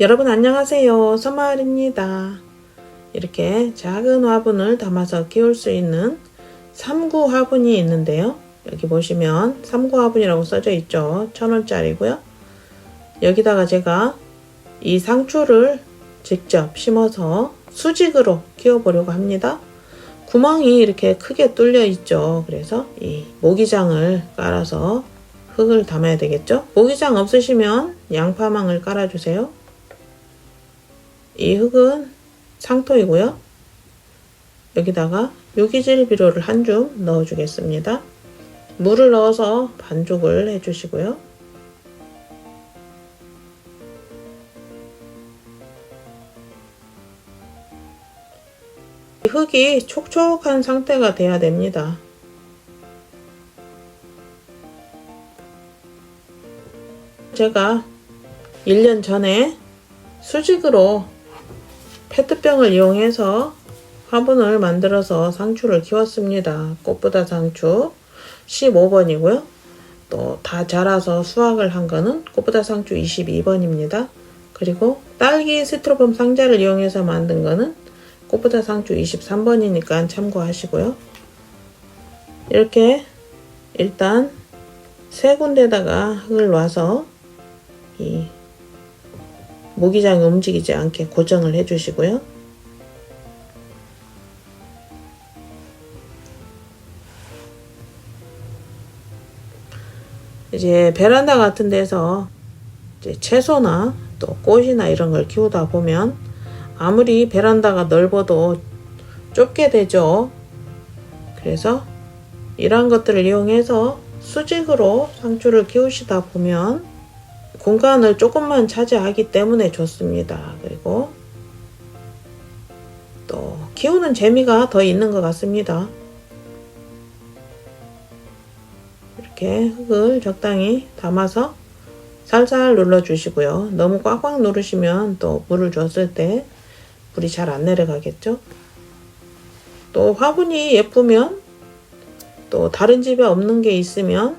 여러분 안녕하세요. 서마을입니다. 이렇게 작은 화분을 담아서 키울 수 있는 3구 화분이 있는데요. 여기 보시면 3구 화분이라고 써져 있죠. 천원짜리고요. 여기다가 제가 이 상추를 직접 심어서 수직으로 키워보려고 합니다. 구멍이 이렇게 크게 뚫려 있죠. 그래서 이 모기장을 깔아서 흙을 담아야 되겠죠. 모기장 없으시면 양파망을 깔아주세요. 이 흙은 상토이고요. 여기다가 유기질 비료를 한 줌 넣어주겠습니다. 물을 넣어서 반죽을 해주시고요. 흙이 촉촉한 상태가 돼야 됩니다. 제가 1년 전에 수직으로 페트병을 이용해서 화분을 만들어서 상추를 키웠습니다. 꽃보다 상추 15번이고요. 또 다 자라서 수확을 한 거는 꽃보다 상추 22번입니다. 그리고 딸기 스티로폼 상자를 이용해서 만든 거는 꽃보다 상추 23번이니까 참고하시고요. 이렇게 일단 세 군데다가 흙을 놔서 이 모기장이 움직이지 않게 고정을 해주시고요. 이제 베란다 같은 데서 채소나 또 꽃이나 이런 걸 키우다 보면 아무리 베란다가 넓어도 좁게 되죠. 그래서 이러한 것들을 이용해서 수직으로 상추를 키우시다 보면 공간을 조금만 차지하기 때문에 좋습니다. 그리고 또 키우는 재미가 더 있는 것 같습니다. 이렇게 흙을 적당히 담아서 살살 눌러 주시고요. 너무 꽉꽉 누르시면 또 물을 줬을 때 물이 잘 안 내려가겠죠? 또 화분이 예쁘면 또 다른 집에 없는 게 있으면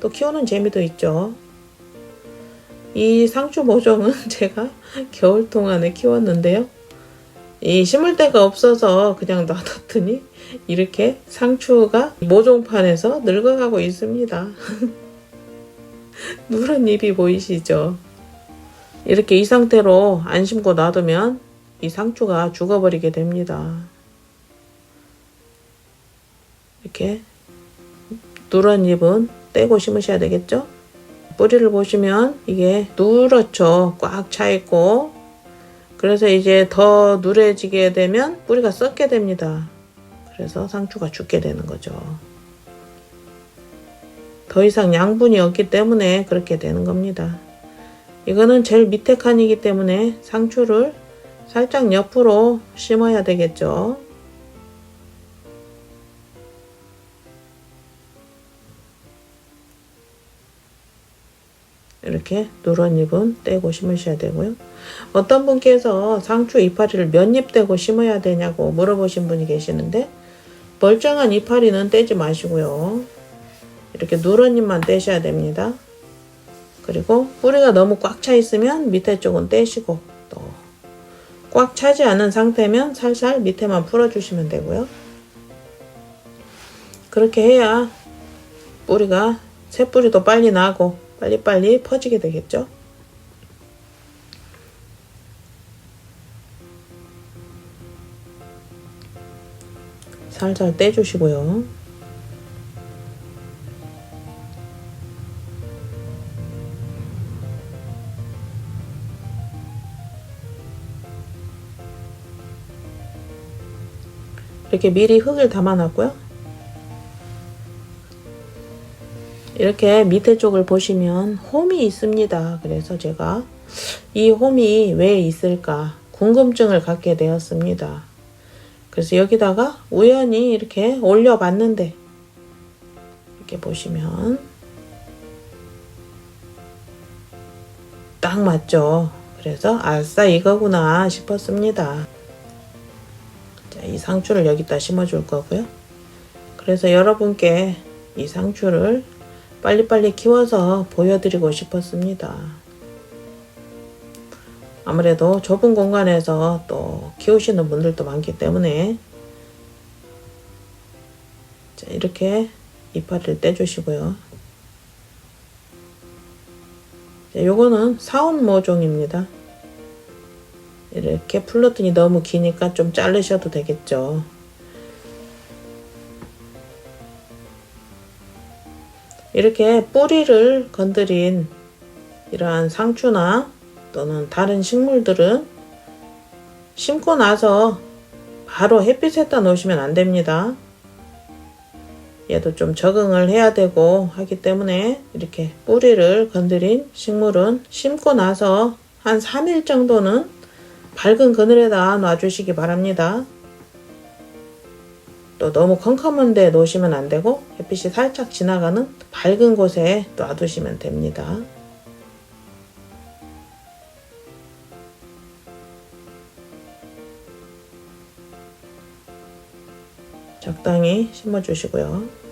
또 키우는 재미도 있죠. 이 상추 모종은 제가 겨울 동안에 키웠는데요. 이 심을 데가 없어서 그냥 놔뒀더니 이렇게 상추가 모종판에서 늙어가고 있습니다. 누런 잎이 보이시죠? 이렇게 이 상태로 안 심고 놔두면 이 상추가 죽어버리게 됩니다. 이렇게 누런 잎은 떼고 심으셔야 되겠죠? 뿌리를 보시면 이게 누렇죠. 꽉 차 있고. 그래서 이제 더 누래지게 되면 뿌리가 썩게 됩니다. 그래서 상추가 죽게 되는 거죠. 더 이상 양분이 없기 때문에 그렇게 되는 겁니다. 이거는 제일 밑에 칸이기 때문에 상추를 살짝 옆으로 심어야 되겠죠. 이렇게 노란 잎은 떼고 심으셔야 되고요. 어떤 분께서 상추 이파리를 몇 잎 떼고 심어야 되냐고 물어보신 분이 계시는데 멀쩡한 이파리는 떼지 마시고요. 이렇게 노란 잎만 떼셔야 됩니다. 그리고 뿌리가 너무 꽉 차 있으면 밑에 쪽은 떼시고 또 꽉 차지 않은 상태면 살살 밑에만 풀어주시면 되고요. 그렇게 해야 뿌리가 새뿌리도 빨리 나고 빨리빨리 퍼지게 되겠죠. 살살 떼주시고요. 이렇게 미리 흙을 담아놨고요. 이렇게 밑에 쪽을 보시면 홈이 있습니다. 그래서 제가 이 홈이 왜 있을까 궁금증을 갖게 되었습니다. 그래서 여기다가 우연히 이렇게 올려봤는데 이렇게 보시면 딱 맞죠. 그래서 아싸 이거구나 싶었습니다. 자, 이 상추를 여기다 심어줄 거고요. 그래서 여러분께 이 상추를 빨리빨리 키워서 보여드리고 싶었습니다. 아무래도 좁은 공간에서 또 키우시는 분들도 많기 때문에 자, 이렇게 이파리를 떼주시고요. 자, 요거는 사온 모종입니다. 이렇게 플러튼이 너무 기니까 좀 자르셔도 되겠죠. 이렇게 뿌리를 건드린 이러한 상추나 또는 다른 식물들은 심고 나서 바로 햇빛에다 놓으시면 안 됩니다. 얘도 좀 적응을 해야 되고 하기 때문에 이렇게 뿌리를 건드린 식물은 심고 나서 한 3일 정도는 밝은 그늘에다 놔주시기 바랍니다. 또 너무 컴컴한 데 놓으시면 안 되고 햇빛이 살짝 지나가는 밝은 곳에 놔두시면 됩니다. 적당히 심어주시고요.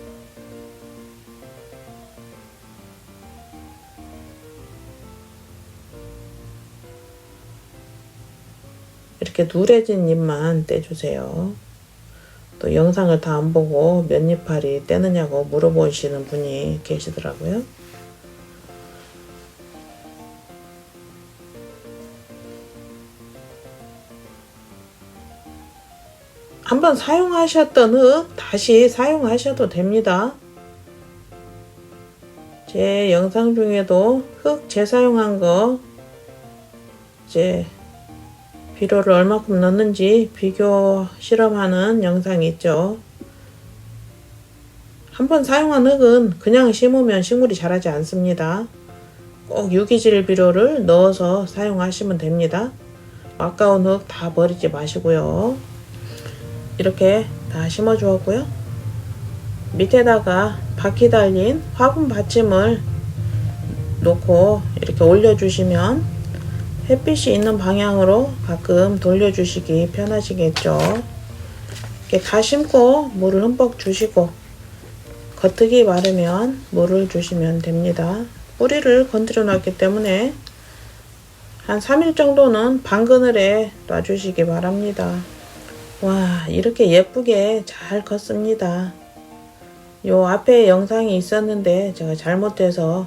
이렇게 누래진 잎만 떼주세요. 또 영상을 다 안 보고 몇 잎알이 떼느냐고 물어보시는 분이 계시더라고요. 한번 사용하셨던 흙 다시 사용하셔도 됩니다. 제 영상 중에도 흙 재사용한 거 이제 비료를 얼마큼 넣는지 비교 실험하는 영상이 있죠. 한번 사용한 흙은 그냥 심으면 식물이 자라지 않습니다. 꼭 유기질 비료를 넣어서 사용하시면 됩니다. 아까운 흙 다 버리지 마시고요. 이렇게 다 심어 주었고요. 밑에다가 바퀴 달린 화분 받침을 놓고 이렇게 올려주시면 햇빛이 있는 방향으로 가끔 돌려주시기 편하시겠죠. 이렇게 다 심고 물을 흠뻑 주시고 겉흙이 마르면 물을 주시면 됩니다. 뿌리를 건드려 놨기 때문에 한 3일 정도는 방그늘에 놔주시기 바랍니다. 와 이렇게 예쁘게 잘 컸습니다. 요 앞에 영상이 있었는데 제가 잘못해서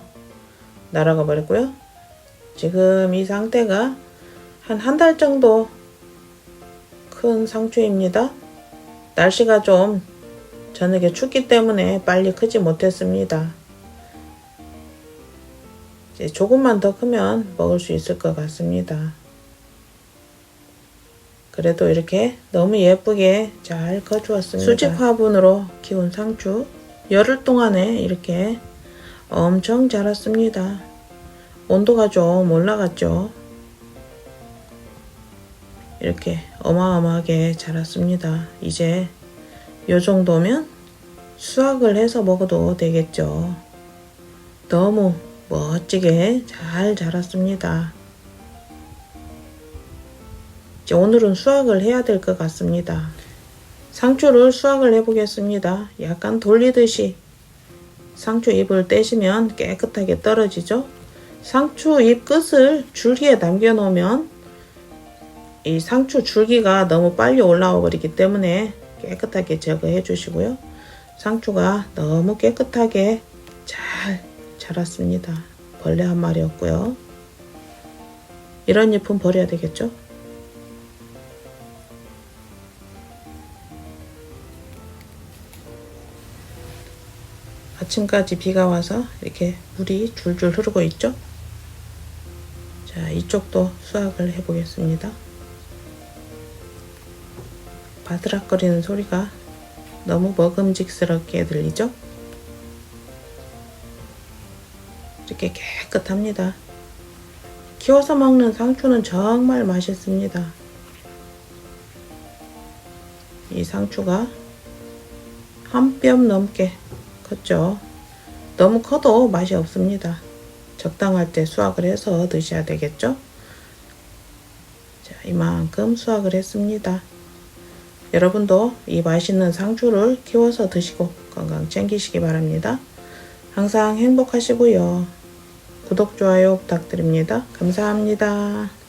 날아가 버렸고요. 지금 이 상태가 한 한 달 정도 큰 상추입니다. 날씨가 좀 저녁에 춥기 때문에 빨리 크지 못했습니다. 이제 조금만 더 크면 먹을 수 있을 것 같습니다. 그래도 이렇게 너무 예쁘게 잘 커주었습니다. 수직 화분으로 키운 상추 열흘 동안에 이렇게 엄청 자랐습니다. 온도가 좀 올라갔죠. 이렇게 어마어마하게 자랐습니다. 이제 요 정도면 수확을 해서 먹어도 되겠죠. 너무 멋지게 잘 자랐습니다. 이제 오늘은 수확을 해야 될 것 같습니다. 상추를 수확을 해보겠습니다. 약간 돌리듯이 상추 잎을 떼시면 깨끗하게 떨어지죠. 상추 잎 끝을 줄기에 남겨 놓으면 이 상추 줄기가 너무 빨리 올라와 버리기 때문에 깨끗하게 제거해 주시고요. 상추가 너무 깨끗하게 잘 자랐습니다. 벌레 한 마리 없고요. 이런 잎은 버려야 되겠죠? 아침까지 비가 와서 이렇게 물이 줄줄 흐르고 있죠? 자, 이쪽도 수확을 해보겠습니다. 바드락거리는 소리가 너무 먹음직스럽게 들리죠? 이렇게 깨끗합니다. 키워서 먹는 상추는 정말 맛있습니다. 이 상추가 한 뼘 넘게 컸죠. 너무 커도 맛이 없습니다. 적당할 때 수확을 해서 드셔야 되겠죠? 자, 이만큼 수확을 했습니다. 여러분도 이 맛있는 상추를 키워서 드시고 건강 챙기시기 바랍니다. 항상 행복하시고요. 구독, 좋아요 부탁드립니다. 감사합니다.